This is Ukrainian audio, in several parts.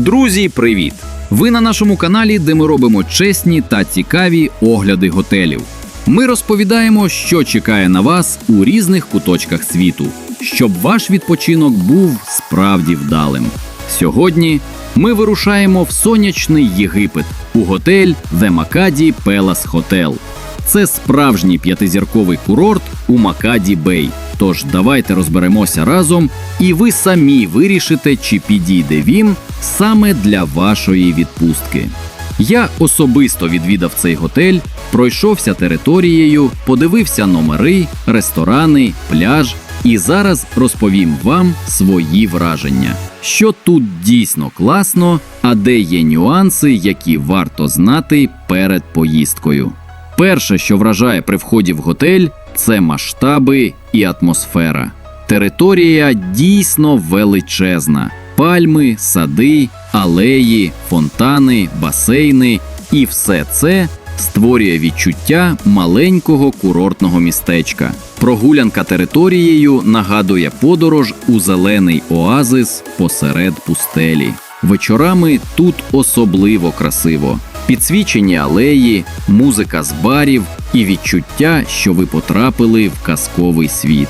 Друзі, привіт! Ви на нашому каналі, де ми робимо чесні та цікаві огляди готелів. Ми розповідаємо, що чекає на вас у різних куточках світу, щоб ваш відпочинок був справді вдалим. Сьогодні ми вирушаємо в сонячний Єгипет у готель The Makadi Palace Hotel. Це справжній п'ятизірковий курорт у Макаді Бей. Тож давайте розберемося разом, і ви самі вирішите, чи підійде він саме для вашої відпустки. Я особисто відвідав цей готель, пройшовся територією, подивився номери, ресторани, пляж і зараз розповім вам свої враження, що тут дійсно класно, а де є нюанси, які варто знати перед поїздкою. Перше, що вражає при вході в готель, це масштаби і атмосфера. Територія дійсно величезна: пальми, сади, алеї, фонтани, басейни і все це створює відчуття маленького курортного містечка. Прогулянка територією нагадує подорож у зелений оазис посеред пустелі. Вечорами тут особливо красиво. Підсвічені алеї, музика з барів і відчуття, що ви потрапили в казковий світ.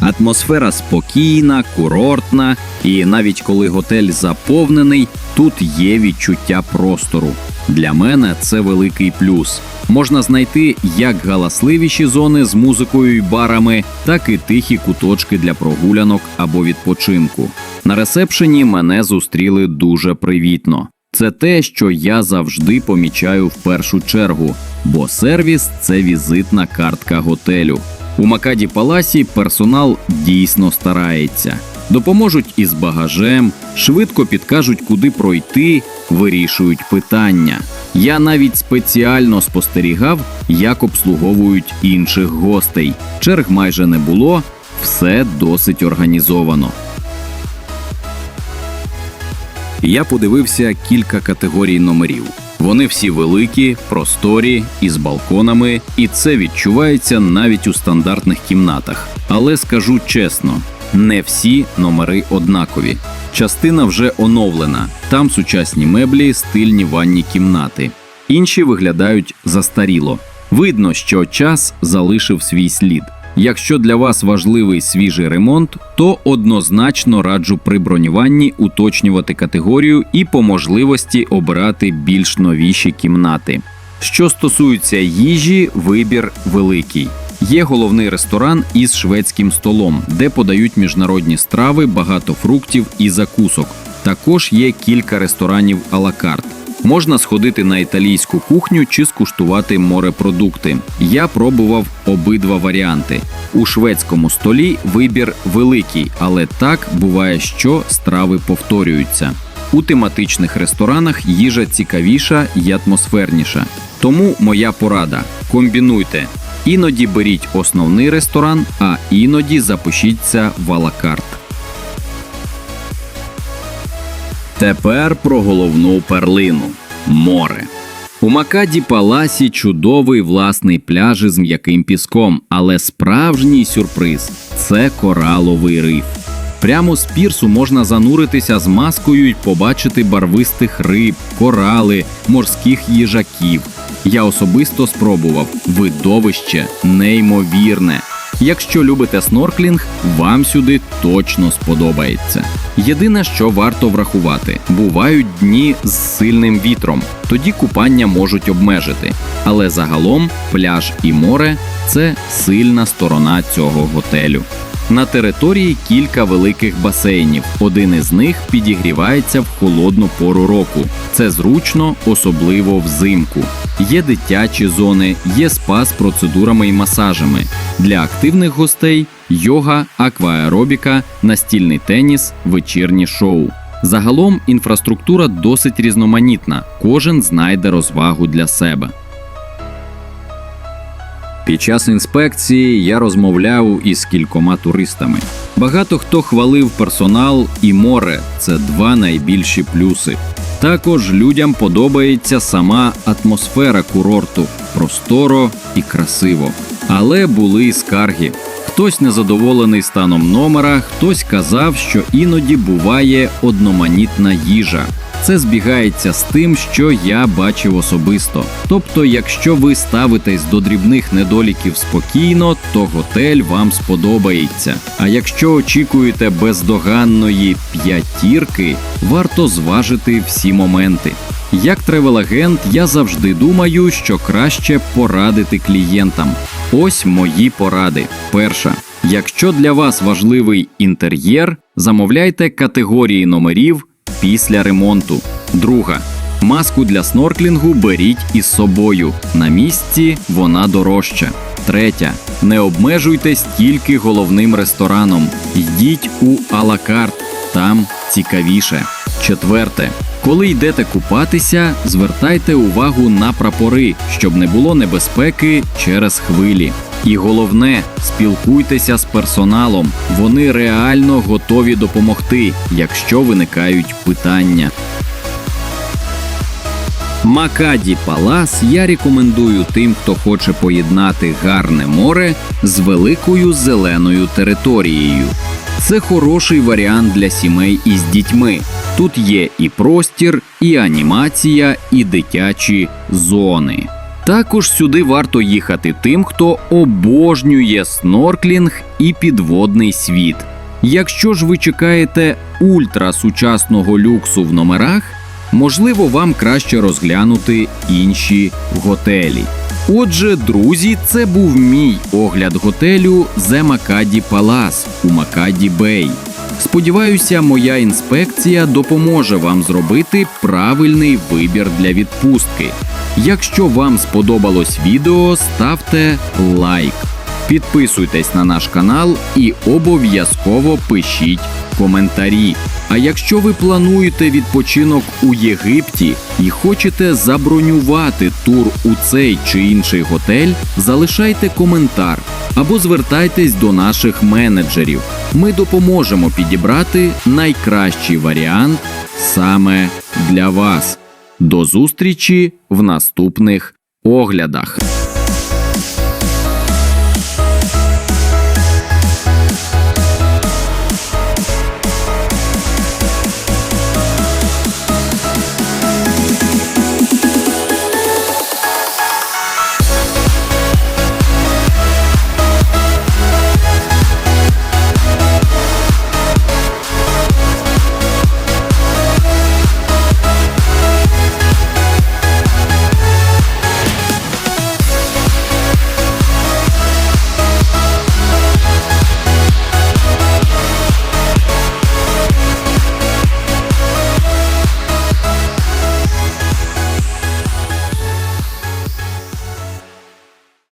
Атмосфера спокійна, курортна, і навіть коли готель заповнений, тут є відчуття простору. Для мене це великий плюс. Можна знайти як галасливіші зони з музикою і барами, так і тихі куточки для прогулянок або відпочинку. На ресепшені мене зустріли дуже привітно. Це те, що я завжди помічаю в першу чергу, бо сервіс це візитна картка готелю. У Макаді Паласі персонал дійсно старається. Допоможуть із багажем, швидко підкажуть, куди пройти, вирішують питання. Я навіть спеціально спостерігав, як обслуговують інших гостей. Черг майже не було, все досить організовано. Я подивився кілька категорій номерів. Вони всі великі, просторі і з балконами, і це відчувається навіть у стандартних кімнатах. Але скажу чесно, не всі номери однакові. Частина вже оновлена, там сучасні меблі, стильні ванні кімнати. Інші виглядають застаріло. Видно, що час залишив свій слід. Якщо для вас важливий свіжий ремонт, то однозначно раджу при бронюванні уточнювати категорію і по можливості обирати більш новіші кімнати. Що стосується їжі, вибір великий. Є головний ресторан із шведським столом, де подають міжнародні страви, багато фруктів і закусок. Також є кілька ресторанів алакарт. Можна сходити на італійську кухню чи скуштувати морепродукти. Я пробував обидва варіанти. У шведському столі вибір великий, але так буває, що страви повторюються. У тематичних ресторанах їжа цікавіша і атмосферніша. Тому моя порада: комбінуйте. Іноді беріть основний ресторан, а іноді запишіться в алакарт. Тепер про головну перлину море. У Макаді Паласі чудовий власний пляж із м'яким піском, але справжній сюрприз це кораловий риф. Прямо з пірсу можна зануритися з маскою і побачити барвистих риб, корали, морських їжаків. Я особисто спробував видовище неймовірне. Якщо любите снорклінг, вам сюди точно сподобається. Єдине, що варто врахувати, бувають дні з сильним вітром, тоді купання можуть обмежити. Але загалом пляж і море це сильна сторона цього готелю. На території кілька великих басейнів. Один із них підігрівається в холодну пору року. Це зручно, особливо взимку. Є дитячі зони, є спа з процедурами і масажами. Для активних гостей йога, акваеробіка, настільний теніс, вечірні шоу. Загалом інфраструктура досить різноманітна, кожен знайде розвагу для себе. Під час інспекції я розмовляв із кількома туристами. Багато хто хвалив персонал і море це два найбільші плюси. Також людям подобається сама атмосфера курорту просторо і красиво. Але були й скарги. Хтось незадоволений станом номера, хтось казав, що іноді буває одноманітна їжа. Це збігається з тим, що я бачив особисто. Тобто, якщо ви ставитесь до дрібних недоліків спокійно, то готель вам сподобається. А якщо очікуєте бездоганної п'ятірки, варто зважити всі моменти. Як тревел-агент, я завжди думаю, що краще порадити клієнтам. Ось мої поради. Перша. Якщо для вас важливий інтер'єр, замовляйте категорії номерів після ремонту. Друга. Маску для снорклінгу беріть із собою. На місці вона дорожча. Третя. Не обмежуйтесь тільки головним рестораном. Йдіть у алакарт, там цікавіше. Четверте. Коли йдете купатися, звертайте увагу на прапори, щоб не було небезпеки через хвилі. І головне, спілкуйтеся з персоналом. Вони реально готові допомогти, якщо виникають питання. Макаді Палас я рекомендую тим, хто хоче поєднати гарне море з великою зеленою територією. Це хороший варіант для сімей із дітьми. Тут є і простір, і анімація, і дитячі зони. Також сюди варто їхати тим, хто обожнює снорклінг і підводний світ. Якщо ж ви чекаєте ультрасучасного люксу в номерах, можливо, вам краще розглянути інші готелі. Отже, друзі, це був мій огляд готелю The Макаді Palace у Макаді Бей. Сподіваюся, моя інспекція допоможе вам зробити правильний вибір для відпустки. Якщо вам сподобалось відео, ставте лайк, підписуйтесь на наш канал і обов'язково пишіть коментарі. А якщо ви плануєте відпочинок у Єгипті і хочете забронювати тур у цей чи інший готель, залишайте коментар або звертайтесь до наших менеджерів. Ми допоможемо підібрати найкращий варіант саме для вас. До зустрічі в наступних оглядах.